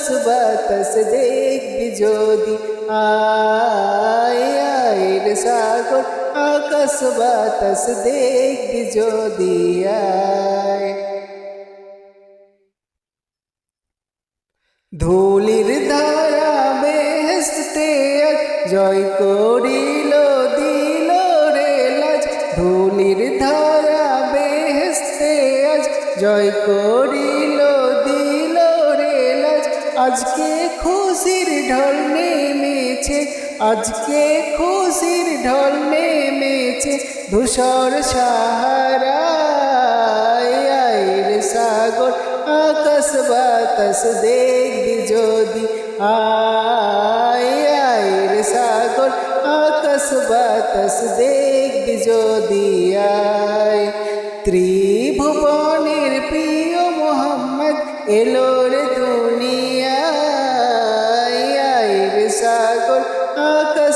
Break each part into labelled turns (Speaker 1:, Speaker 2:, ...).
Speaker 1: বাতাস দেখবি যদি আয় আয় রে সাগর, আকাশ বাতাস দেখবি যদি আয়। ধুলির ধারা বেহেস্তে জয় করিল, দিল রে লাজ। ধুলির ধারা জয় করিল আজকে খুশির ঢল নেমেছে, আজকে খুশির ঢল নেমেছে, ধূসর সাহারায় আয় রে সাগর, আকাশ বাতাস দেখবি যদি, আয় আয় রে সাগর, আকাশ বাতাস দেখবি যদি, আয়। ত্রিভুবনের প্রিয় মোহাম্মদ এলোর দুনিয়ায়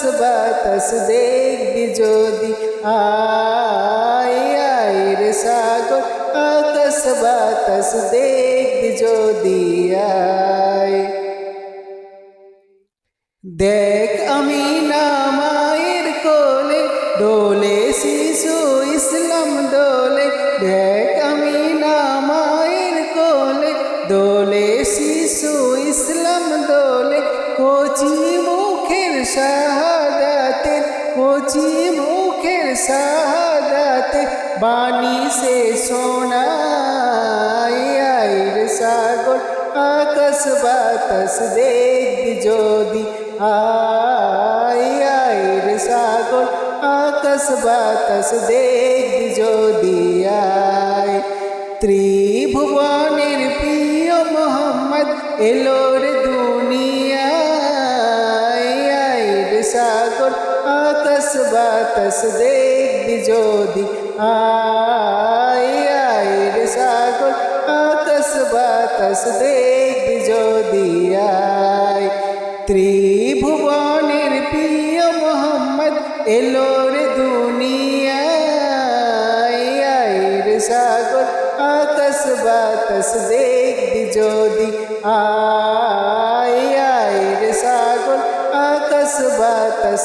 Speaker 1: আকাশ বাতাস দেখবি যদি আয় আয় রে সাগর আকাশ বাতাস দেখবি যদি আয় দেখ আমি না মায়ের কোলে দোলে শিশু ইসলাম দোলে দেখ আমি না মায়ের কোলে দোলে শিশু ইসলাম দোলে কচি মুখের শাহাদাতে কচি মুখের শাহাদাতে বাণী সে সোনায় আইর সাগর, আকাশ বাতাস দেখবি যদি আয়। আইর সাগর, আকাশ বাতাস দেখবি যদি আয়। ত্রিভুবনের প্রিয় মোহাম্মদ দুনিয়ায় সাগর আকাশ বাতাস দেখবি যদি আয় আইর সাগর আকাশ বাতাস দেখবি যদি আয় ত্রিভুবনের প্রিয় মোহাম্মদ এলোর দুনিয়ায় আইর সাগর আকাশ বাতাস দেখবি যদি আয় আইর সাগর আকাশ বাতাস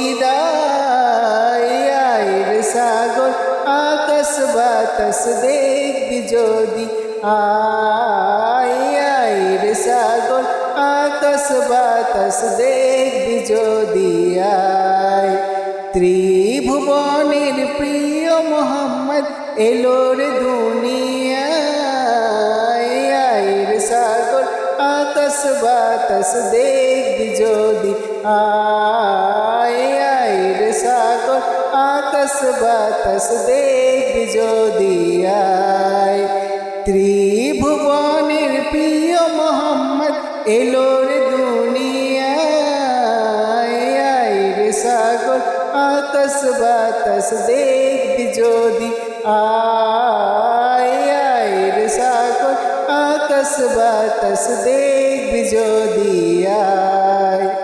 Speaker 1: বাতাস দেখবি যদি আয় আইর সাগর আকাশ বাতাস দেখবি যদি আয় ত্রিভুবনের প্রিয় মোহাম্মদ এলোর দুনিয়ায় আইর সাগর আকাশ বাতাস দেখবি যদি আয় দেখবি যদি আয় ত্রিভুবনের প্রিয় মোহাম্মদ এলোর দুনিয়ায়। সাগর বাতাস দেখবি যদি আয় সাগর দেখবি যদি আয়